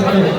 ಕೊಡ್ತಾರೆ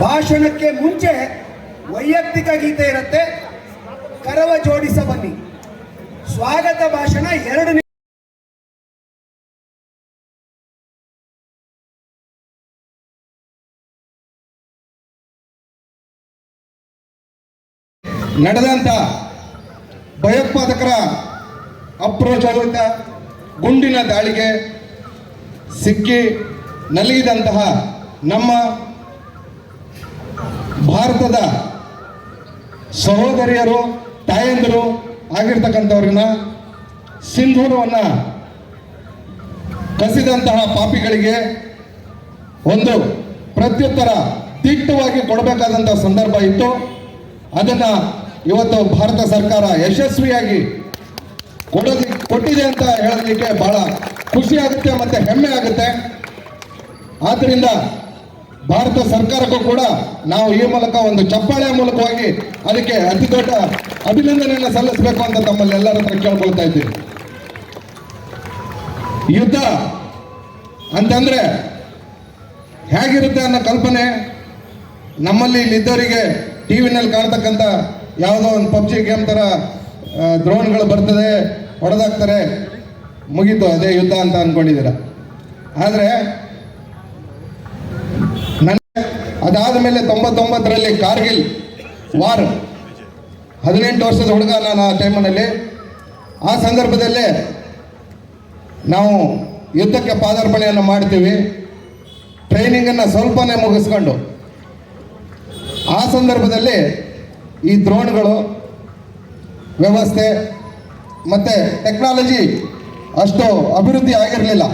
ಭಾಷಣಕ್ಕೆ ಮುಂಚೆ ವೈಯಕ್ತಿಕ ಗೀತೆ ಇರುತ್ತೆ. ಕರವ ಜೋಡಿಸ ಬನ್ನಿ. ಸ್ವಾಗತ ಭಾಷಣ ಎರಡು ನಡೆದಂತ ಭಯೋತ್ಪಾದಕರ ಅಪ್ರೋಚಾಲಿತ ಗುಂಡಿನ ದಾಳಿಗೆ ಸಿಕ್ಕಿ ನಲಿಗಿದಂತಹ ನಮ್ಮ ಭಾರತದ ಸಹೋದರಿಯರು, ತಾಯಂದಿರು ಆಗಿರ್ತಕ್ಕಂಥವ್ರನ್ನ ಸಿಂಧೂರವನ್ನು ಕಸಿದಂತಹ ಪಾಪಿಗಳಿಗೆ ಒಂದು ಪ್ರತ್ಯುತ್ತರ ದಿಟ್ಟವಾಗಿ ಕೊಡಬೇಕಾದಂಥ ಸಂದರ್ಭ ಇತ್ತು. ಅದನ್ನು ಇವತ್ತು ಭಾರತ ಸರ್ಕಾರ ಯಶಸ್ವಿಯಾಗಿ ಕೊಡೋದಿ ಕೊಟ್ಟಿದೆ ಅಂತ ಹೇಳೋದಕ್ಕೆ ಬಹಳ ಖುಷಿ ಆಗುತ್ತೆ ಮತ್ತೆ ಹೆಮ್ಮೆ ಆಗುತ್ತೆ. ಆದ್ದರಿಂದ ಭಾರತ ಸರ್ಕಾರಕ್ಕೂ ಕೂಡ ನಾವು ಈ ಮೂಲಕ ಒಂದು ಚಪ್ಪಾಳೆಯ ಮೂಲಕವಾಗಿ ಅದಕ್ಕೆ ಅತಿ ದೊಡ್ಡ ಅಭಿನಂದನೆಯನ್ನು ಸಲ್ಲಿಸಬೇಕು ಅಂತ ತಮ್ಮಲ್ಲಿ ಎಲ್ಲರ ಹತ್ರ ಕೇಳ್ಕೊಳ್ತಾ ಇದ್ದೀವಿ ಯುದ್ಧ ಅಂತಂದ್ರೆ ಹೇಗಿರುತ್ತೆ ಅನ್ನೋ ಕಲ್ಪನೆ ನಮ್ಮಲ್ಲಿ ಇಲ್ಲಿದ್ದವರಿಗೆ ಟಿ ವಿನಲ್ಲಿ ಕಾಣ್ತಕ್ಕಂಥ ಯಾವುದೋ ಒಂದು ಪಬ್ಜಿ ಗೇಮ್ ಥರ ದ್ರೋಣ್ಗಳು ಬರ್ತದೆ ಹೊಡೆದಾಕ್ತಾರೆ. ಮುಗೀತು, ಅದೇ ಯುದ್ಧ ಅಂತ ಅಂದ್ಕೊಂಡಿದ್ದೀರ ಆದರೆ ಅದಾದ ಮೇಲೆ ತೊಂಬತ್ತೊಂಬತ್ತರಲ್ಲಿ ಕಾರ್ಗಿಲ್ ವಾರ್, ಹದಿನೆಂಟು ವರ್ಷದ ಹುಡುಗ ನಾನು ಆ ಟೈಮಿನಲ್ಲಿ ಆ ಸಂದರ್ಭದಲ್ಲೇ ನಾವು ಯುದ್ಧಕ್ಕೆ ಪಾದಾರ್ಪಣೆಯನ್ನು ಮಾಡ್ತೀವಿ. ಟ್ರೈನಿಂಗನ್ನು ಸ್ವಲ್ಪನೇ ಮುಗಿಸ್ಕೊಂಡು. ಆ ಸಂದರ್ಭದಲ್ಲಿ ಈ ದ್ರೋಣ್ಗಳು ವ್ಯವಸ್ಥೆ ಮತ್ತು ಟೆಕ್ನಾಲಜಿ ಅಷ್ಟು ಅಭಿವೃದ್ಧಿ ಆಗಿರಲಿಲ್ಲ.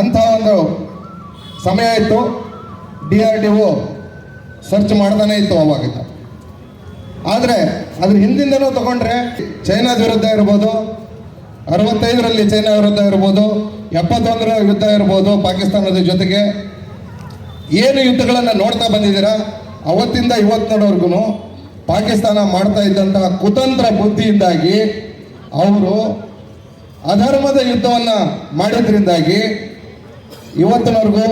ಅಂಥ ಒಂದು ಸಮಯ ಇತ್ತು. D R D O search ಮಾಡ್ತಾನೆ ಇತ್ತು ಅವಾಗ ಆದರೆ ಅದ್ರ ಹಿಂದಿಂದನೂ ತಗೊಂಡ್ರೆ ಚೈನಾದ ವಿರುದ್ಧ ಇರ್ಬೋದು, ಅರವತ್ತೈದರಲ್ಲಿ ಚೈನಾ ವಿರುದ್ಧ ಇರ್ಬೋದು, ಎಪ್ಪತ್ತೊಂದರ ಯುದ್ಧ ಇರ್ಬೋದು ಪಾಕಿಸ್ತಾನದ ಜೊತೆಗೆ. ಏನು ಯುದ್ಧಗಳನ್ನು ನೋಡ್ತಾ ಬಂದಿದ್ದೀರಾ? ಅವತ್ತಿಂದ ಇವತ್ತಿನವರೆಗೂ ಪಾಕಿಸ್ತಾನ ಮಾಡ್ತಾ ಇದ್ದಂತಹ ಕುತಂತ್ರ ಬುದ್ಧಿಯಿಂದಾಗಿ ಅವರು ಅಧರ್ಮದ ಯುದ್ಧವನ್ನು ಮಾಡಿದ್ರಿಂದಾಗಿ ಇವತ್ತಿನವರೆಗೂ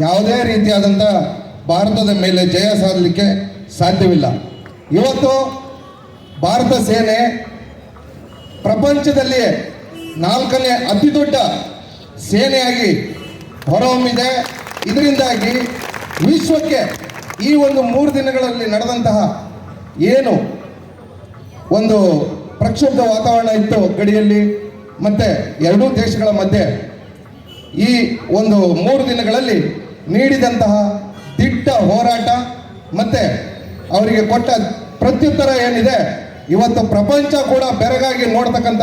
ಯಾವುದೇ ರೀತಿಯಾದಂಥ ಭಾರತದ ಮೇಲೆ ಜಯ ಸಾಧಲಿಕ್ಕೆ ಸಾಧ್ಯವಿಲ್ಲ. ಇವತ್ತು ಭಾರತ ಸೇನೆ ಪ್ರಪಂಚದಲ್ಲಿ ನಾಲ್ಕನೇ ಅತಿ ದೊಡ್ಡ ಸೇನೆಯಾಗಿ ಹೊರಹೊಮ್ಮಿದೆ. ಇದರಿಂದಾಗಿ ವಿಶ್ವಕ್ಕೆ ಈ ಒಂದು ಮೂರು ದಿನಗಳಲ್ಲಿ ನಡೆದಂತಹ ಏನು ಒಂದು ಪ್ರಕ್ಷುಬ್ಧ ವಾತಾವರಣ ಇತ್ತು ಗಡಿಯಲ್ಲಿ. ಮತ್ತೆ ಎರಡೂ ದೇಶಗಳ ಮಧ್ಯೆ ಈ ಒಂದು ಮೂರು ದಿನಗಳಲ್ಲಿ ನೀಡಿದಂತಹ ದಿಟ್ಟ ಹೋರಾಟ ಮತ್ತೆ ಅವರಿಗೆ ಕೊಟ್ಟ ಪ್ರತ್ಯುತ್ತರ ಏನಿದೆ, ಇವತ್ತು ಪ್ರಪಂಚ ಕೂಡ ಬೆರಗಾಗಿ ನೋಡ್ತಕ್ಕಂಥ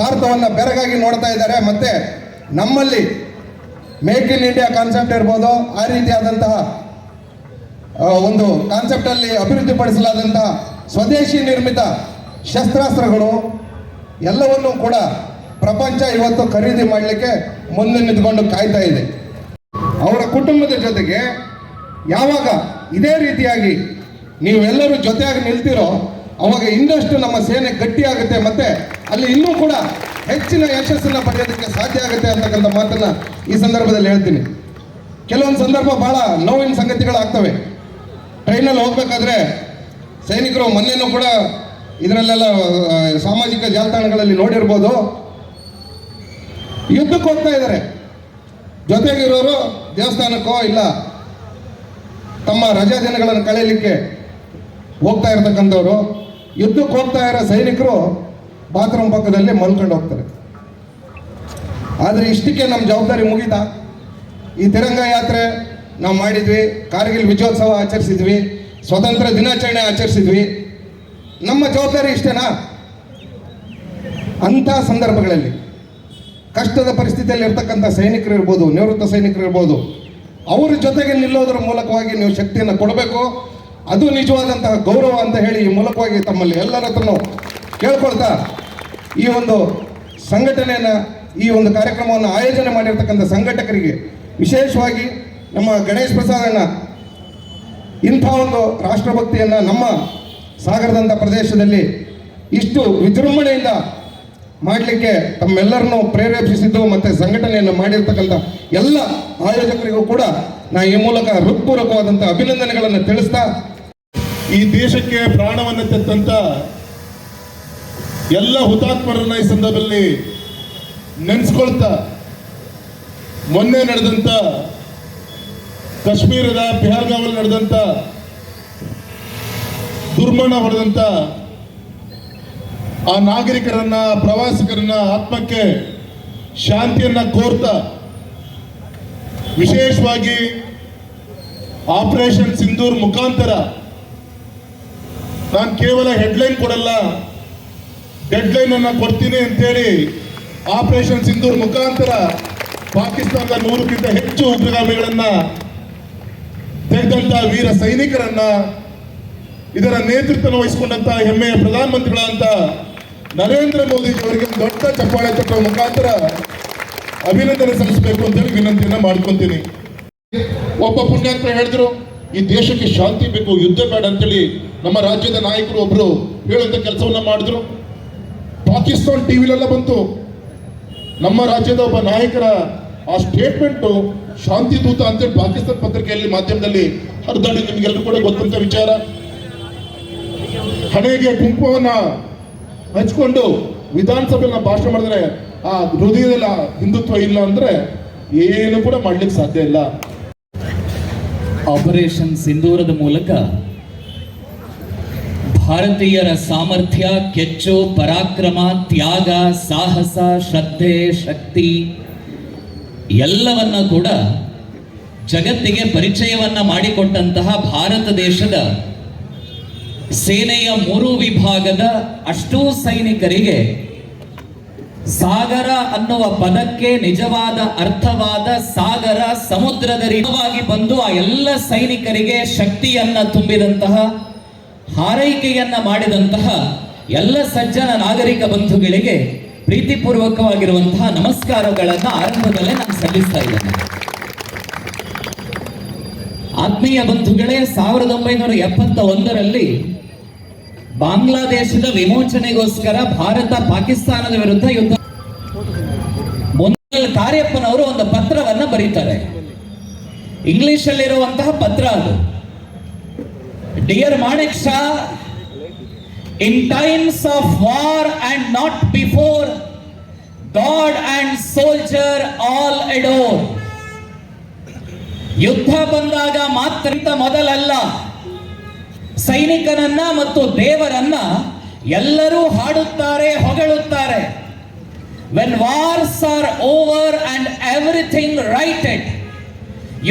ಭಾರತವನ್ನು ಬೆರಗಾಗಿ ನೋಡ್ತಾ ಇದ್ದಾರೆ. ಮತ್ತೆ ನಮ್ಮಲ್ಲಿ ಮೇಕ್ ಇನ್ ಇಂಡಿಯಾ ಕಾನ್ಸೆಪ್ಟ್ ಇರ್ಬೋದು, ಆ ರೀತಿಯಾದಂತಹ ಒಂದು ಕಾನ್ಸೆಪ್ಟಲ್ಲಿ ಅಭಿವೃದ್ಧಿಪಡಿಸಲಾದಂತಹ ಸ್ವದೇಶಿ ನಿರ್ಮಿತ ಶಸ್ತ್ರಾಸ್ತ್ರಗಳು ಎಲ್ಲವನ್ನೂ ಕೂಡ ಪ್ರಪಂಚ ಇವತ್ತು ಖರೀದಿ ಮಾಡಲಿಕ್ಕೆ ಮುಂದೆ ನಿಂತ್ಕೊಂಡು ಕಾಯ್ತಾ ಇದೆ. ಅವರ ಕುಟುಂಬದ ಜೊತೆಗೆ ಯಾವಾಗ ಇದೇ ರೀತಿಯಾಗಿ ನೀವೆಲ್ಲರೂ ಜೊತೆಯಾಗಿ ನಿಲ್ತಿರೋ, ಅವಾಗ ಇನ್ನಷ್ಟು ನಮ್ಮ ಸೇನೆ ಗಟ್ಟಿಯಾಗುತ್ತೆ ಮತ್ತೆ ಅಲ್ಲಿ ಇನ್ನೂ ಕೂಡ ಹೆಚ್ಚಿನ ಯಶಸ್ಸನ್ನು ಪಡೆಯೋದಕ್ಕೆ ಸಾಧ್ಯ ಆಗುತ್ತೆ ಅಂತಕ್ಕಂಥ ಮಾತನ್ನ ಈ ಸಂದರ್ಭದಲ್ಲಿ ಹೇಳ್ತೀನಿ. ಕೆಲವೊಂದು ಸಂದರ್ಭ ಬಹಳ ನೋವಿನ ಸಂಗತಿಗಳಾಗ್ತವೆ. ಟ್ರೈನಲ್ಲಿ ಹೋಗ್ಬೇಕಾದ್ರೆ ಸೈನಿಕರು ಮೊನ್ನೆನೂ ಕೂಡ ಇದರಲ್ಲೆಲ್ಲ ಸಾಮಾಜಿಕ ಜಾಲತಾಣಗಳಲ್ಲಿ ನೋಡಿರ್ಬೋದು. ಯುದ್ಧಕ್ಕೆ ಹೋಗ್ತಾ ಇದ್ದಾರೆ. ಜೊತೆಗಿರೋರು ದೇವಸ್ಥಾನಕ್ಕೋ ಇಲ್ಲ, ತಮ್ಮ ರಜಾ ದಿನಗಳನ್ನು ಕಳೆಯಲಿಕ್ಕೆ ಹೋಗ್ತಾ ಇರತಕ್ಕಂಥವ್ರು. ಯುದ್ಧಕ್ಕೆ ಹೋಗ್ತಾ ಇರೋ ಸೈನಿಕರು ಬಾತ್ರೂಮ್ ಪಕ್ಕದಲ್ಲಿ ಮಲ್ಕೊಂಡು ಹೋಗ್ತಾರೆ. ಆದರೆ ಇಷ್ಟಕ್ಕೆ ನಮ್ಮ ಜವಾಬ್ದಾರಿ ಮುಗೀತಾ. ಈ ತಿರಂಗ ಯಾತ್ರೆ ನಾವು ಮಾಡಿದ್ವಿ, ಕಾರ್ಗಿಲ್ ವಿಜಯೋತ್ಸವ ಆಚರಿಸಿದ್ವಿ. ಸ್ವತಂತ್ರ ದಿನಾಚರಣೆ ಆಚರಿಸಿದ್ವಿ. ನಮ್ಮ ಜವಾಬ್ದಾರಿ ಇಷ್ಟೇನಾ? ಅಂಥ ಸಂದರ್ಭಗಳಲ್ಲಿ ಕಷ್ಟದ ಪರಿಸ್ಥಿತಿಯಲ್ಲಿ ಇರ್ತಕ್ಕಂಥ ಸೈನಿಕರು ಇರ್ಬೋದು, ನಿವೃತ್ತ ಸೈನಿಕರು ಇರ್ಬೋದು, ಅವ್ರ ಜೊತೆಗೆ ನಿಲ್ಲೋದ್ರ ಮೂಲಕವಾಗಿ ನೀವು ಶಕ್ತಿಯನ್ನು ಕೊಡಬೇಕು. ಅದು ನಿಜವಾದಂತಹ ಗೌರವ ಅಂತ ಹೇಳಿ ಈ ಮೂಲಕವಾಗಿ ತಮ್ಮಲ್ಲಿ ಎಲ್ಲರ ಹತ್ರನೂ ಕೇಳ್ಕೊಳ್ತಾ ಈ ಒಂದು ಸಂಘಟನೆಯನ್ನು, ಈ ಒಂದು ಕಾರ್ಯಕ್ರಮವನ್ನು ಆಯೋಜನೆ ಮಾಡಿರ್ತಕ್ಕಂಥ ಸಂಘಟಕರಿಗೆ ವಿಶೇಷವಾಗಿ ನಮ್ಮ ಗಣೇಶ್ ಪ್ರಸಾದಣ್ಣ ಇಂಥ ಒಂದು ರಾಷ್ಟ್ರಭಕ್ತಿಯನ್ನು ನಮ್ಮ ಸಾಗರದಂಥ ಪ್ರದೇಶದಲ್ಲಿ ಇಷ್ಟು ವಿಜೃಂಭಣೆಯಿಂದ ಮಾಡಲಿಕ್ಕೆ ತಮ್ಮೆಲ್ಲರನ್ನು ಪ್ರೇರೇಪಿಸಿದ್ದು ಮತ್ತು ಸಂಘಟನೆಯನ್ನು ಮಾಡಿರ್ತಕ್ಕಂಥ ಎಲ್ಲ ಆಯೋಜಕರಿಗೂ ಕೂಡ ನಾ ಈ ಮೂಲಕ ಹೃತ್ಪೂರ್ವಕವಾದಂಥ ಅಭಿನಂದನೆಗಳನ್ನು ತಿಳಿಸ್ತಾ ಈ ದೇಶಕ್ಕೆ ಪ್ರಾಣವನ್ನು ತೆತ್ತಂತ ಎಲ್ಲ ಹುತಾತ್ಮರನ್ನ ಈ ಸಂದರ್ಭದಲ್ಲಿ ನೆನೆಸ್ಕೊಳ್ತಾ ಮೊನ್ನೆ ನಡೆದಂತ ಕಾಶ್ಮೀರದ ಪೆಹಲ್ಗಾಮಲ್ಲಿ ನಡೆದಂತ ದುರ್ಮರಣ ಹೊಡೆದಂತ ಆ ನಾಗರಿಕರನ್ನ, ಪ್ರವಾಸಿಗರನ್ನ ಆತ್ಮಕ್ಕೆ ಶಾಂತಿಯನ್ನ ಕೋರ್ತಾ ವಿಶೇಷವಾಗಿ ಆಪರೇಷನ್ ಸಿಂಧೂರ್ ಮುಖಾಂತರ ನಾನು ಕೇವಲ ಹೆಡ್ಲೈನ್ ಕೊಡಲ್ಲ, ಡೆಡ್ಲೈನ್ ಅನ್ನ ಕೊಡ್ತೀನಿ ಅಂತೇಳಿ ಆಪರೇಷನ್ ಸಿಂಧೂರ್ ಮುಖಾಂತರ ಪಾಕಿಸ್ತಾನದ ನೂರಕ್ಕಿಂತ ಹೆಚ್ಚು ಉಗ್ರಗಾಮಿಗಳನ್ನ ತೆಗೆದಂತ ವೀರ ಸೈನಿಕರನ್ನ ಇದರ ನೇತೃತ್ವ ವಹಿಸಿಕೊಂಡಂತ ಹೆಮ್ಮೆಯ ಪ್ರಧಾನಮಂತ್ರಿಗಳಂತ ನರೇಂದ್ರ ಮೋದಿ ಅವರಿಗೆ ದೊಡ್ಡ ಚಪ್ಪಾಳೆ ತಟ್ಟುವ ಮುಖಾಂತರ ಅಭಿನಂದನೆ ಸಲ್ಲಿಸಬೇಕು ಅಂತೇಳಿ ವಿನಂತಿಯನ್ನ ಮಾಡ್ಕೊಂತೀನಿ. ಒಬ್ಬ ಪುಣ್ಯಾತ್ಮ ಹೇಳಿದ್ರು, ಈ ದೇಶಕ್ಕೆ ಶಾಂತಿ ಬೇಕು, ಯುದ್ಧ ಬೇಡ ಅಂತೇಳಿ ನಮ್ಮ ರಾಜ್ಯದ ನಾಯಕರು ಒಬ್ರು ಹೇಳುವಂತ ಕೆಲಸವನ್ನ ಮಾಡಿದ್ರು. ಪಾಕಿಸ್ತಾನ್ ಟಿವಿಲೆಲ್ಲ ಬಂತು. ನಮ್ಮ ರಾಜ್ಯದ ಒಬ್ಬ ನಾಯಕರ ಆ ಸ್ಟೇಟ್ಮೆಂಟ್ ಶಾಂತಿ ದೂತ ಅಂತೇಳಿ ಪಾಕಿಸ್ತಾನ ಪತ್ರಿಕೆಯಲ್ಲಿ ಮಾಧ್ಯಮದಲ್ಲಿ ಹರಿದಾಡಿ ನಿಮ್ಗೆಲ್ಲರೂ ಕೂಡ ಗೊತ್ತಂತ ವಿಚಾರ. ಹಣೆಗೆ ಕುಂಕುಮವನ್ನ ಹಚ್ಕೊಂಡು ವಿಧಾನಸಭೆಯಲ್ಲಿ ಭಾಷಣ ಮಾಡಿದ್ರೆ ಆ ಹೃದಯದಲ್ಲಿ ಹಿಂದುತ್ವ ಇಲ್ಲ ಅಂದ್ರೆ ಏನು ಕೂಡ ಮಾಡ್ಲಿಕ್ಕೆ ಸಾಧ್ಯ ಇಲ್ಲ. ಆಪರೇಷನ್ ಸಿಂಧೂರದ ಮೂಲಕ ಭಾರತೀಯರ ಸಾಮರ್ಥ್ಯ, ಕೆಚ್ಚು, ಪರಾಕ್ರಮ, ತ್ಯಾಗ, ಸಾಹಸ, ಶ್ರದ್ಧೆ, ಶಕ್ತಿ ಎಲ್ಲವನ್ನ ಕೂಡ ಜಗತ್ತಿಗೆ ಪರಿಚಯವನ್ನ ಮಾಡಿಕೊಟ್ಟಂತಹ ಭಾರತ ದೇಶದ ಸೇನೆಯ ಮೂರು ವಿಭಾಗದ ಅಷ್ಟೂ ಸೈನಿಕರಿಗೆ ಸಾಗರ ಅನ್ನುವ ಪದಕ್ಕೆ ನಿಜವಾದ ಅರ್ಥವಾದ ಸಾಗರ ಸಮುದ್ರದ ರೀತಿಯಾಗಿ ಬಂದು ಆ ಎಲ್ಲ ಸೈನಿಕರಿಗೆ ಶಕ್ತಿಯನ್ನ ತುಂಬಿದಂತಹ, ಹಾರೈಕೆಯನ್ನ ಮಾಡಿದಂತಹ ಎಲ್ಲ ಸಜ್ಜನ ನಾಗರಿಕ ಬಂಧುಗಳಿಗೆ ಪ್ರೀತಿಪೂರ್ವಕವಾಗಿರುವಂತಹ ನಮಸ್ಕಾರಗಳನ್ನ ಆರಂಭದಲ್ಲೇ ನಾನು ಸಲ್ಲಿಸ್ತಾ ಇದ್ದೇನೆ. ಆತ್ಮೀಯ ಬಂಧುಗಳೇ, ಸಾವಿರದ ಒಂಬೈನೂರ ಎಪ್ಪತ್ತ ಒಂದರಲ್ಲಿ ಬಾಂಗ್ಲಾದೇಶದ ವಿಮೋಚನೆಗೋಸ್ಕರ ಭಾರತ ಪಾಕಿಸ್ತಾನದ ವಿರುದ್ಧ ಯುದ್ಧ ಮೊದಲ ಕಾರ್ಯಪ್ಪನವರು ಒಂದು ಪತ್ರವನ್ನ ಬರೀತಾರೆ. ಇಂಗ್ಲಿಷ್ ಅಲ್ಲಿರುವಂತಹ ಪತ್ರ ಅದು. Dear Manekshaw in times of war and not before God and soldier all adore ಯುದ್ಧ ಬಂದಾಗ ಮಾತ್ರ ಮೊದಲಲ್ಲ. ಸೈನಿಕನನ್ನ ಮತ್ತು ದೇವರನ್ನ ಎಲ್ಲರೂ ಹಾಡುತ್ತಾರೆ, ಹೊಗಳುತ್ತಾರೆ. When wars are over and everything righted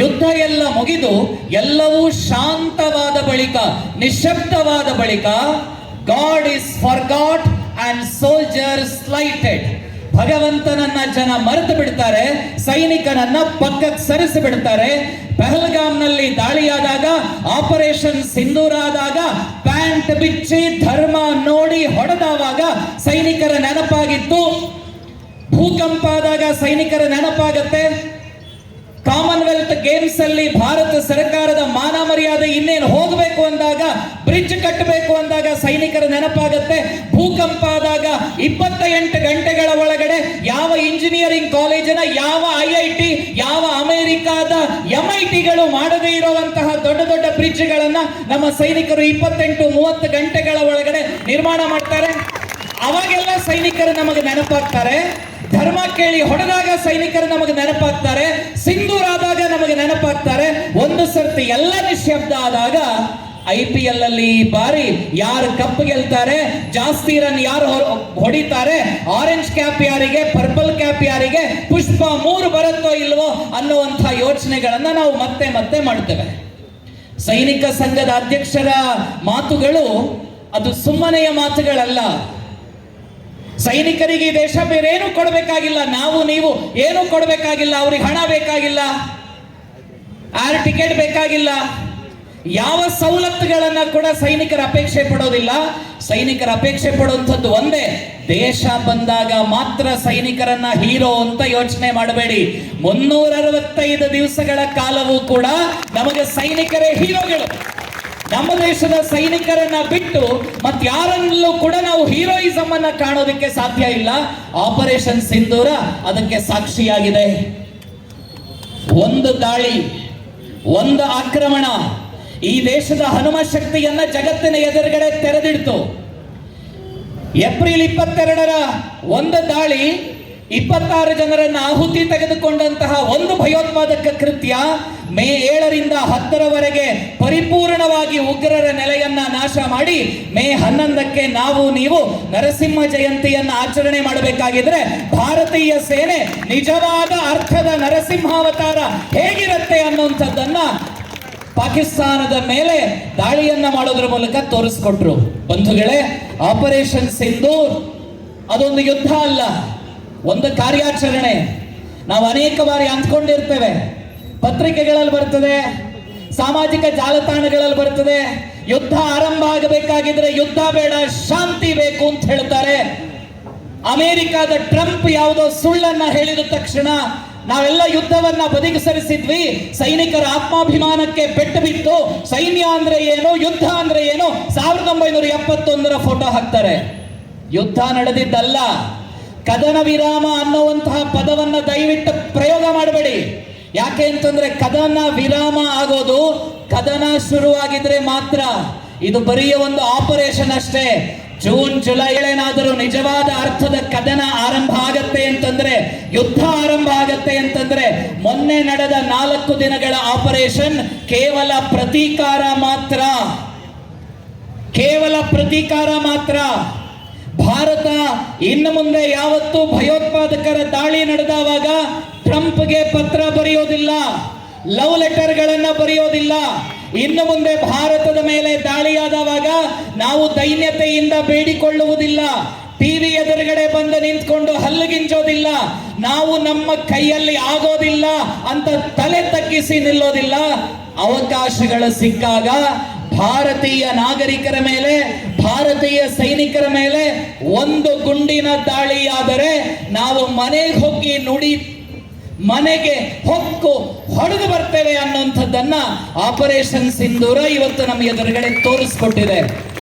ಯುದ್ಧ ಎಲ್ಲ ಮುಗಿದು ಎಲ್ಲವೂ ಶಾಂತವಾದ ಬಳಿಕ, ನಿಶಬ್ದವಾದ ಬಳಿಕ God is forgot and soldier slighted ಭಗವಂತನನ್ನ ಜನ ಮರೆತು ಬಿಡ್ತಾರೆ, ಸೈನಿಕನನ್ನ ಪಕ್ಕಕ್ಕೆ ಸರಿಸಿ ಬಿಡ್ತಾರೆ. ಪಹಲ್ಗಾಮ್ನಲ್ಲಿ ದಾಳಿಯಾದಾಗ ಆಪರೇಷನ್ ಸಿಂಧೂರ ಆದಾಗ ಪ್ಯಾಂಟ್ ಬಿಚ್ಚಿ ಧರ್ಮ ನೋಡಿ ಹೊಡೆದಾವಾಗ ಸೈನಿಕರ ನೆನಪಾಗಿತ್ತು. ಭೂಕಂಪ ಆದಾಗ ಸೈನಿಕರ ನೆನಪಾಗತ್ತೆ. ಕಾಮನ್ವೆಲ್ತ್ ಗೇಮ್ಸ್ ಅಲ್ಲಿ ಭಾರತ ಸರ್ಕಾರದ ಮಾನ ಮರ್ಯಾದೆ ಇನ್ನೇನು ಹೋಗಬೇಕು ಅಂದಾಗ ಬ್ರಿಡ್ಜ್ ಕಟ್ಟಬೇಕು ಅಂದಾಗ ಸೈನಿಕರ ನೆನಪಾಗತ್ತೆ. ಭೂಕಂಪ ಆದಾಗ ಇಪ್ಪತ್ತ ಎಂಟು ಗಂಟೆಗಳ ಒಳಗಡೆ ಯಾವ ಇಂಜಿನಿಯರಿಂಗ್ ಕಾಲೇಜಿನ ಯಾವ ಐ ಐ ಟಿ ಯಾವ ಅಮೆರಿಕಾದ ಎಂ ಐ ಟಿಗಳು ಮಾಡದೇ ಇರುವಂತಹ ದೊಡ್ಡ ದೊಡ್ಡ ಬ್ರಿಡ್ಜ್ಗಳನ್ನ ನಮ್ಮ ಸೈನಿಕರು ಇಪ್ಪತ್ತೆಂಟು ಮೂವತ್ತು ಗಂಟೆಗಳ ಒಳಗಡೆ ನಿರ್ಮಾಣ ಮಾಡ್ತಾರೆ. ಅವಾಗೆಲ್ಲ ಸೈನಿಕರು ನಮಗೆ ನೆನಪಾಗ್ತಾರೆ. ಧರ್ಮ ಕೇಳಿ ಹೊಡೆದಾಗ ಸೈನಿಕರು ನಮಗೆ ನೆನಪಾಗ್ತಾರೆ. ಸಿಂಧೂರಾದಾಗ ನಮಗೆ ನೆನಪಾಗ್ತಾರೆ. ಒಂದು ಸರ್ತಿ ಎಲ್ಲ ನಿಶಬ್ದ ಆದಾಗ ಐ ಪಿ ಎಲ್ ಅಲ್ಲಿ ಬಾರಿ ಯಾರು ಕಪ್ ಗೆಲ್ತಾರೆ, ಜಾಸ್ತಿ ರನ್ ಯಾರು ಹೊಡಿತಾರೆ ಆರೆಂಜ್ ಕ್ಯಾಪ್ ಯಾರಿಗೆ ಪರ್ಪಲ್ ಕ್ಯಾಪ್ ಯಾರಿಗೆ, ಪುಷ್ಪ ಮೂರು ಬರುತ್ತೋ ಇಲ್ವೋ ಅನ್ನುವಂಥ ಯೋಚನೆಗಳನ್ನ ನಾವು ಮತ್ತೆ ಮತ್ತೆ ಮಾಡ್ತೇವೆ. ಸೈನಿಕ ಸಂಘದ ಅಧ್ಯಕ್ಷರ ಮಾತುಗಳು ಅದು ಸುಮ್ಮನೆಯ ಮಾತುಗಳಲ್ಲ. ಸೈನಿಕರಿಗೆ ದೇಶ ಬೇರೇನು ಕೊಡಬೇಕಾಗಿಲ್ಲ. ನಾವು ನೀವು ಏನು ಕೊಡಬೇಕಾಗಿಲ್ಲ. ಅವ್ರಿಗೆ ಹಣ ಬೇಕಾಗಿಲ್ಲ. ಆರ್ ಟಿಕೆಟ್ ಬೇಕಾಗಿಲ್ಲ. ಯಾವ ಸವಲತ್ತುಗಳನ್ನ ಕೂಡ ಸೈನಿಕರ ಅಪೇಕ್ಷೆ ಪಡೋದಿಲ್ಲ. ಸೈನಿಕರ ಅಪೇಕ್ಷೆ ಪಡುವಂಥದ್ದು ಒಂದೇ, ದೇಶ ಬಂದಾಗ ಮಾತ್ರ ಸೈನಿಕರನ್ನ ಹೀರೋ ಅಂತ ಯೋಚನೆ ಮಾಡಬೇಡಿ. ಮುನ್ನೂರ ಅರವತ್ತೈದು ದಿವಸಗಳ ಕಾಲವೂ ಕೂಡ ನಮಗೆ ಸೈನಿಕರೇ ಹೀರೋಗಳು. ನಮ್ಮ ದೇಶದ ಸೈನಿಕರನ್ನ ಬಿಟ್ಟು ಮತ್ತಾರನ್ನೂ ಕೂಡ ನಾವು ಹೀರೋಯಿಸಮ್ ಅನ್ನ ಕಾಣೋದಕ್ಕೆ ಸಾಧ್ಯ ಇಲ್ಲ. ಆಪರೇಷನ್ ಸಿಂಧೂರ ಅದಕ್ಕೆ ಸಾಕ್ಷಿಯಾಗಿದೆ. ಒಂದು ದಾಳಿ, ಒಂದು ಆಕ್ರಮಣ ಈ ದೇಶದ ಹನುಮ ಶಕ್ತಿಯನ್ನ ಜಗತ್ತಿನ ಎದುರುಗಡೆ ತೆರೆದಿಡ್ತು. ಏಪ್ರಿಲ್ ಇಪ್ಪತ್ತೆರಡರ ಒಂದು ದಾಳಿ ಇಪ್ಪತ್ತಾರು ಜನರನ್ನ ಆಹುತಿ ತೆಗೆದುಕೊಂಡಂತಹ ಒಂದು ಭಯೋತ್ಪಾದಕ ಕೃತ್ಯ ಮೇ ಏಳರಿಂದ ಹತ್ತರವರೆಗೆ ಪರಿಪೂರ್ಣವಾಗಿ ಉಗ್ರರ ನೆಲೆಯನ್ನ ನಾಶ ಮಾಡಿ ಮೇ ಹನ್ನೊಂದಕ್ಕೆ ನಾವು ನೀವು ನರಸಿಂಹ ಜಯಂತಿಯನ್ನ ಆಚರಣೆ ಮಾಡಬೇಕಾಗಿದ್ರೆ ಭಾರತೀಯ ಸೇನೆ ನಿಜವಾದ ಅರ್ಥದ ನರಸಿಂಹಾವತಾರ ಹೇಗಿರುತ್ತೆ ಅನ್ನುವಂಥದ್ದನ್ನ ಪಾಕಿಸ್ತಾನದ ಮೇಲೆ ದಾಳಿಯನ್ನ ಮಾಡೋದ್ರ ಮೂಲಕ ತೋರಿಸ್ಕೊಟ್ರು. ಬಂಧುಗಳೇ, ಆಪರೇಷನ್ ಸಿಂಧೂರ್ ಅದೊಂದು ಯುದ್ಧ ಅಲ್ಲ, ಒಂದು ಕಾರ್ಯಾಚರಣೆ. ನಾವು ಅನೇಕ ಬಾರಿ ಅಂದ್ಕೊಂಡಿರ್ತೇವೆ. ಪತ್ರಿಕೆಗಳಲ್ಲಿ ಬರ್ತದೆ, ಸಾಮಾಜಿಕ ಜಾಲತಾಣಗಳಲ್ಲಿ ಬರ್ತದೆ, ಯುದ್ಧ ಆರಂಭ ಆಗಬೇಕಾಗಿದ್ರೆ ಯುದ್ಧ ಬೇಡ, ಶಾಂತಿ ಬೇಕು ಅಂತ ಹೇಳ್ತಾರೆ ಅಮೆರಿಕದ ಟ್ರಂಪ್ ಯಾವುದೋ ಸುಳ್ಳನ್ನ ಹೇಳಿದ ತಕ್ಷಣ ನಾವೆಲ್ಲ ಯುದ್ಧವನ್ನ ಬದಿಗೆ ಸರಿಸಿದ್ವಿ ಸೈನಿಕರ ಆತ್ಮಾಭಿಮಾನಕ್ಕೆ ಪೆಟ್ಟು ಬಿತ್ತು, ಸೈನ್ಯ ಅಂದ್ರೆ ಏನು, ಯುದ್ಧ ಅಂದ್ರೆ ಏನು, ಸಾವಿರದ ಒಂಬೈನೂರ ಎಪ್ಪತ್ತೊಂದರ ಫೋಟೋ ಹಾಕ್ತಾರೆ. ಯುದ್ಧ ನಡೆದಿದ್ದಲ್ಲ, ಕದನ ವಿರಾಮ ಅನ್ನುವಂತಹ ಪದವನ್ನ ದಯವಿಟ್ಟು ಪ್ರಯೋಗ ಮಾಡಬೇಡಿ. ಯಾಕೆ ಅಂತಂದ್ರೆ ಕದನ ವಿರಾಮ ಆಗೋದು ಕದನ ಶುರುವಾಗಿದ್ರೆ ಮಾತ್ರ. ಇದು ಬರೀ ಒಂದು ಆಪರೇಷನ್ ಅಷ್ಟೇ. ಜೂನ್, ಜುಲೈ ಏನಾದರೂ ನಿಜವಾದ ಅರ್ಥದ ಕದನ ಆರಂಭ ಆಗತ್ತೆ ಅಂತಂದ್ರೆ, ಯುದ್ಧ ಆರಂಭ ಆಗತ್ತೆ ಅಂತಂದ್ರೆ ಮೊನ್ನೆ ನಡೆದ ನಾಲ್ಕು ದಿನಗಳ ಆಪರೇಷನ್ ಕೇವಲ ಪ್ರತೀಕಾರ ಮಾತ್ರ. ಕೇವಲ ಪ್ರತೀಕಾರ ಮಾತ್ರ. ಭಾರತ ಇನ್ನು ಮುಂದೆ ಯಾವತ್ತೂ ಭಯೋತ್ಪಾದಕರ ದಾಳಿ ನಡೆದವಾಗ ಟ್ರಂಪ್ಗೆ ಪತ್ರ ಬರೆಯೋದಿಲ್ಲ, ಲವ್ ಲೆಟರ್ಗಳನ್ನು ಬರೆಯೋದಿಲ್ಲ. ಇನ್ನು ಮುಂದೆ ಭಾರತದ ಮೇಲೆ ದಾಳಿಯಾದವಾಗ ನಾವು ದೈನ್ಯತೆಯಿಂದ ಬೇಡಿಕೊಳ್ಳುವುದಿಲ್ಲ. ಟಿವಿ ಎದುರುಗಡೆ ಬಂದು ನಿಂತ್ಕೊಂಡು ಹಲ್ಲುಗಿಂಚೋದಿಲ್ಲ ನಾವು ನಮ್ಮ ಕೈಯಲ್ಲಿ ಆಗೋದಿಲ್ಲ ಅಂತ ತಲೆ ತಗ್ಗಿಸಿ ನಿಲ್ಲೋದಿಲ್ಲ. ಅವಕಾಶಗಳು ಸಿಕ್ಕಾಗ ಭಾರತೀಯ ನಾಗರಿಕರ ಮೇಲೆ, ಭಾರತೀಯ ಸೈನಿಕರ ಮೇಲೆ ಒಂದು ಗುಂಡಿನ ದಾಳಿಯಾದರೆ ನಾವು ಮನೆಗೆ ಹೋಗಿ ನುಡಿ ಮನೆಗೆ ಹೊಕ್ಕು ಹೊಡೆದು ಬರ್ತೇವೆ ಅನ್ನುವಂಥದ್ದನ್ನ ಆಪರೇಷನ್ ಸಿಂಧೂರ ಇವತ್ತು ನಮ್ಮ ಎದುರುಗಡೆ ತೋರಿಸ್ಕೊಟ್ಟಿದೆ.